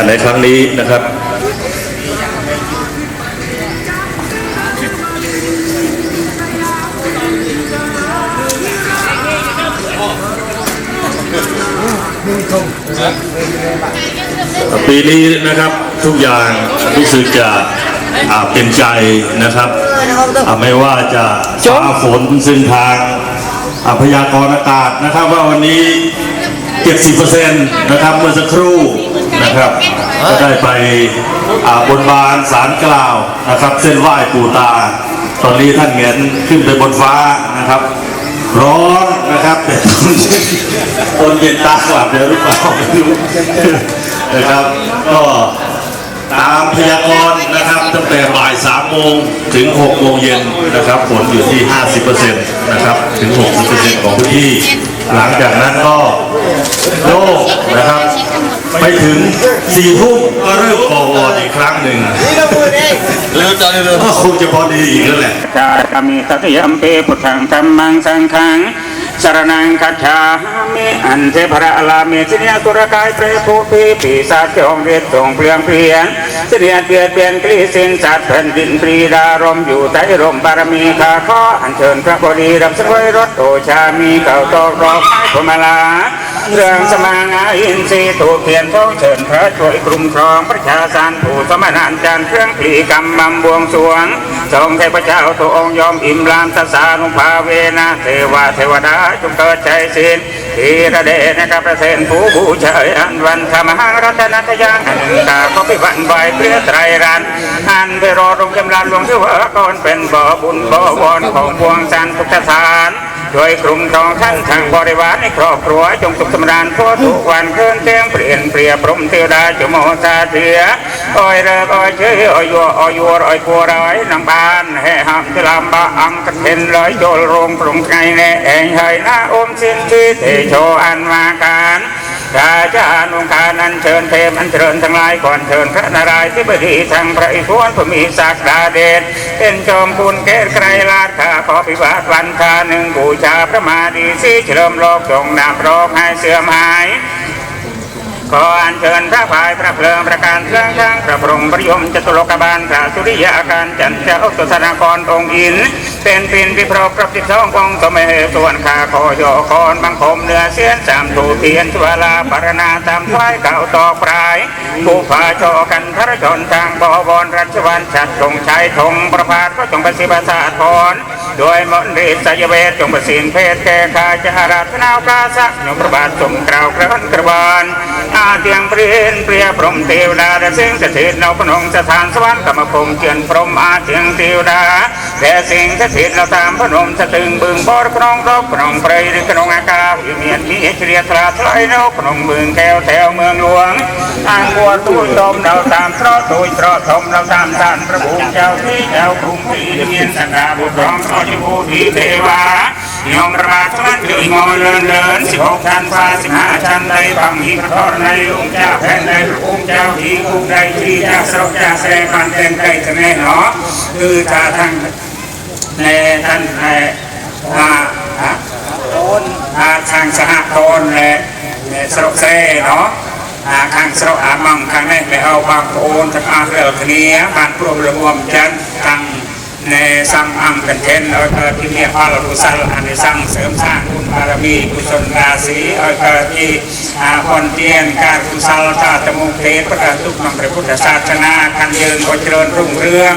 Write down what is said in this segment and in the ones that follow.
านในครั้งนี้นะครับ ปีนี้นะครับทุกอย่างรู้สึกจะอ่าเป็นใจนะครับอ่าไม่ว่าจะฟ้าฝนซึ่งทางอ่าพยากรณ์อากาศนะครับ ว่าวันนี้ 70%นะครับเมื่อสักครู่นะครับก็ได้ไปบนบานสารกล่าวนะครับ เส้นไหว้ปู่ตา ตอนนี้ท่านเงนขึ้นไปบนฟ้านะครับ ร้อนนะครับแต่ตอนเย็นตากลับเดี๋ยวหรือเปล่าไม่รู้นะครับ ก็ตามพยากรณ์นะครับ ตั้งแต่บ่าย3โมงถึง6โมงเย็นนะครับฝนอยู่ที่ 50%นะครับ ถึง 60%ของพื้นที่ หลังจากนั้นก็ โล่งนะครับ ไปถึง4ทุ่มก็เริ่มก่อวอร์ดอีกครั้งหนึ่งเร็วจังเลยก็คงจะพอดีอีกแล้วแหละจาธรรมิตติยัมปีพุทธังธรรมังสังฆัง สรนังคัจฉามิอันเทพระลามิสิเนียตุรกายเปรภูปีปีศาจจงเรียดจงเปลี่ยนเปลี่ยนสิเนียเปลี่ยนเปลี่ยนกลีสินสัตว์แผ่นดินปรีดารมอยู่ใต้ร่มบารมีข้าข้ออัญเชิญพระบดีรับสวยรถโอชามีเก่าตอกรอกพมาลาเรื่องสมางาอินทรีย์ถูกเทียนท้องเชิญพระช่วยกลุ่มครองประชาสารผู้สมณานจารเครื่องปลีกรรมบำบวงสวงทรงเทพเจ้าตัวองยอมอิ่มลานตสานุภาเวนะเทวาเทวดาจงเกิดใจศีลทีระเดนะครับประเสนผู้บูชาอันวันธรรมหังรัตนัตยังอันตาก็ไปวันใบเพื่อไตรรันอันไปรอลงจำลานหลวงที่วะก่อนเป็นบ่อบุญบ่อวอนของพวงจันทร์ทุกทาน โดยกลุ่มทองท่านทางบริวารในครอบครัวจงสุขสำราญทั่วทุกวันเคลื่อนเตียงเปลี่ยนเปรียบพรหมเทวดาจโมซาเทียอ้อยเริกอ้อยเชยอ้อยยัวอ้อยยัวอ้อยปัวร้อยนำบานแห่หักทลามบะอังกันเห็นร้อยโยลโรงปรุงไงแน่เองเฮยหน้าอมสินที่เทโชอันมาการ ราชานุคานันเชิญเทพอันเชิญทั้งหลายก่อนเชิญพระนารายณ์ที่บดีทางพระอิศวรผู้มีศักดาเดชเป็นจอมคุณเกศไกรลาดข้าขอพิบาทวันทาหนึ่งบูชาพระมาดีสีเฉลิมโลกจงนำโรคให้เสื่อมหายขออัญเชิญพระพายพระเพลิงประการเครื่องช่างพระบรมประยมจตุโลกบาลพระสุริยาการจันทร์เจ้าสุสานากรองค์อินเป็นปินพิพรบกับสิบสองกองค์สมัยส่วนขาขอยอคอนบังคมเนื้อเสียนสามถูเทียนชวลาปารณาตามท้ายเก่าต่อปลายผู้พาชอกันพระชนทางบวรรัชวันชัดจงชัยธงประพาสก็จงประสิบาสาทรโดยมนต์ฤทธิ์สยเวทจงประสินเพศแก่ข้าจะอาราธนาวกาสักยมพระบาททรงกล่าวกระนกระบาลอาเตียงเปลี่ยนเปรียพรมเทวดาและสิ่งสถิตเราพนงสถานสวรรค์กรรมพงเจียนพรมอาเตียงเทวดาและสิ่งสស្ថិតនៅតាមភ្នំស្ទឹងបឹងបរក្នុងដបក្នុងព្រៃឬក្នុងអាកាសវាមានជាជ្រាថ្លាថ្លៃនៅក្នុងមឿងកែវតែវមឿងលួងខាងគួរទូចដុំនៅតាមស្រោទូចស្រោធំនៅតាមសានប្រភូចៅពីចៅភូមិពីមានសណ្ដាបុត្រំប្រតិភូទីទេវាញោមប្រមាថ្លាគឺងលលឿនលឿនសិហោខានផ្សាសិហាចន្ទៃបំហិប្រធរណៃលោកចាផែនដៃប្រភូចៅទីគុំដៃទីចាស្រុកចាស្រែបានទាំងដៃត្នេះណោគឺថាខាង งงอเลินนสิบหกชั้นฟ้าสิบห้าชั้นในบางหินทอนองค์เจ้าองค์เจ้าทาสาแสดงความเต็มใจจะแน่หนอคือตาทั้งในท่านในสหละสรกเซเนาะอาทางสรกอามังทางนี้ไปเอาบางโอนทางอาเรลคเนียบานพวกรวมจันทางในสังอังกันเทนเอาเกิดที่มีพาลรุสัลอันในสังเสริมสร้างบุญบารมีกุศลราศีเอาเกิดที่อาพรเตียนการกุศลตาตมุงเทศประกาศทุกนำพระพุทธศาสนาคันยืนก็เจริญรุ่งเรือง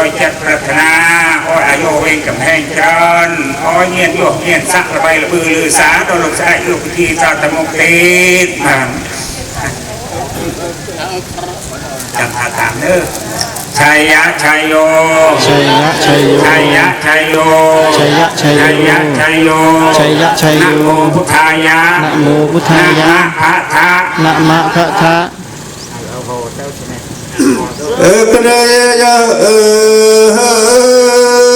jadi mian kene sasau. Biar mau ki muka oi luang, biar mau kenang ko oi liai, mau pilu ko oi tiap, riap ko ki sekian sekian ki ko ramai biar pal kusal ane sang. Del antang ang kanten kanong ngai ne ka, oi sekian terjung oi chat pratana, oi ayo wing kem heng kran, oi nyen yuh nyen sak lebai lebu lu sa, do luk sa yu ki ta temuk tit. Nah. จังหาถามเด้อชัยยะชัยโยชัยยะชัยโยชัยยะชัยโยชัยยะชัยโยชัยยะชัยโยชัยยะชัยโยนะโมพุทธายะนะโมพุทธายะนะพะทะนะมะพะทะ น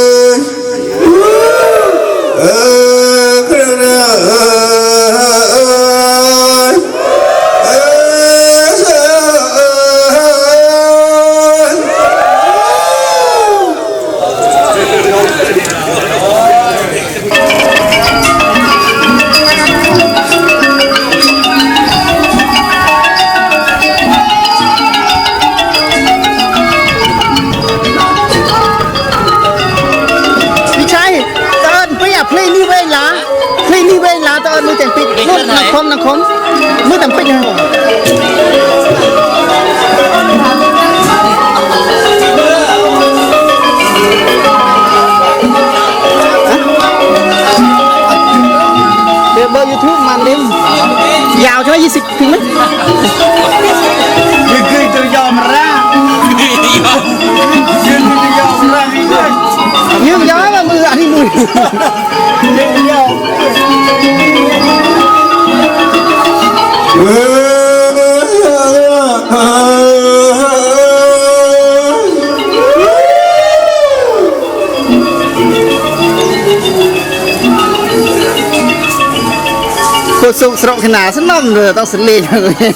คมนังคมมือแต่งปิดนะ สุกสรขนาดสนอมเลยต้องสลีเลย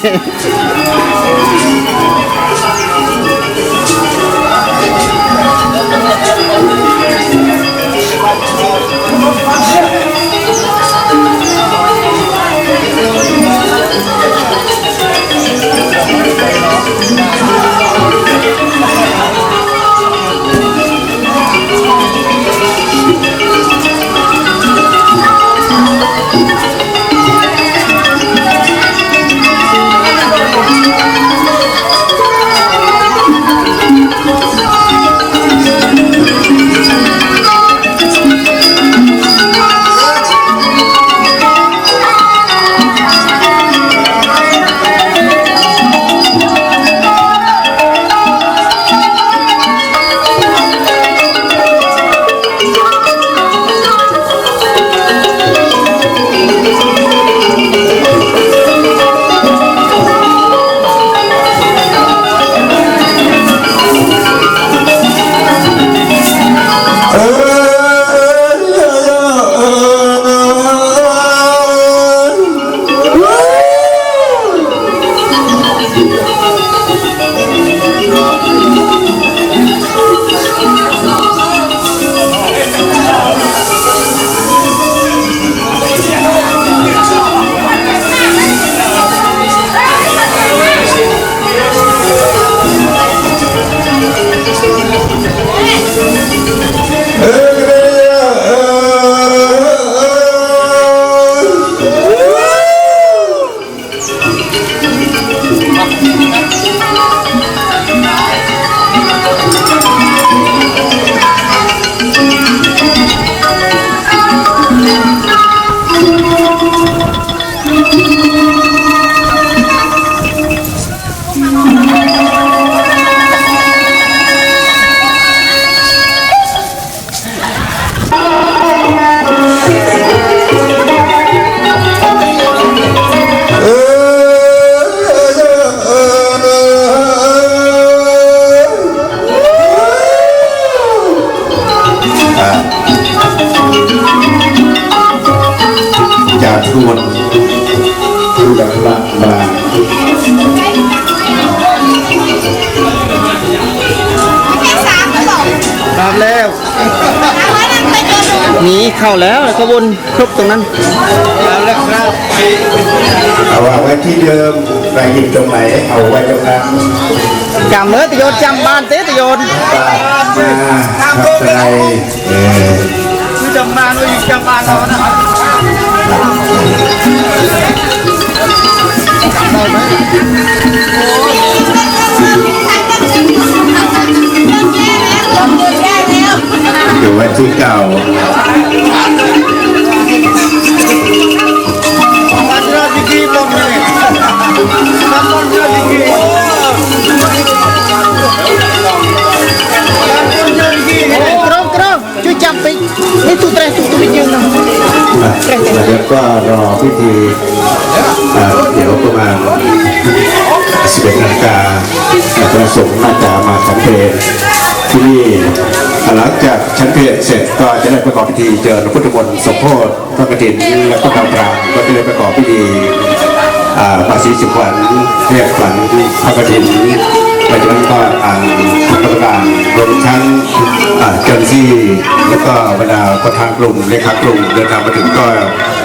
หนีเข้าแล้วแล้วก็วนครบตรงนั้นตามแล้วครับเอาวางไว้ที่เดิมใครหยิบตรงไหนเอาไว้ตรงนั้นจำเลยตะโยนจำบ้านเต้ตะโยนมาครับใครเออคือจำบ้านเลยจำบ้านเรานะครับได้ไหมอยู่ไว้ที่เก่า ก็รอพิธีเดี๋ยวประมาณ 11นาฬิกาพระสงฆ์น่าจะมาฉันเพลที่นี่หลังจากฉันเพลเสร็จก็จะได้ประกอบพิธีเจริญพุทธมนต์สมโพธิพระกฐินและก็ทำกลางก็จะได้ประกอบพิธีภาษีสุขวัญเรียกขวัญพระกฐินหลังจากนั้นก็อ่างพุทธประการรวมทั้งอ่าเจ้าหน้าที่แล้วก็บรรดาประธานกลุ่มเลขากลุ่มเดินทางมาถึงก็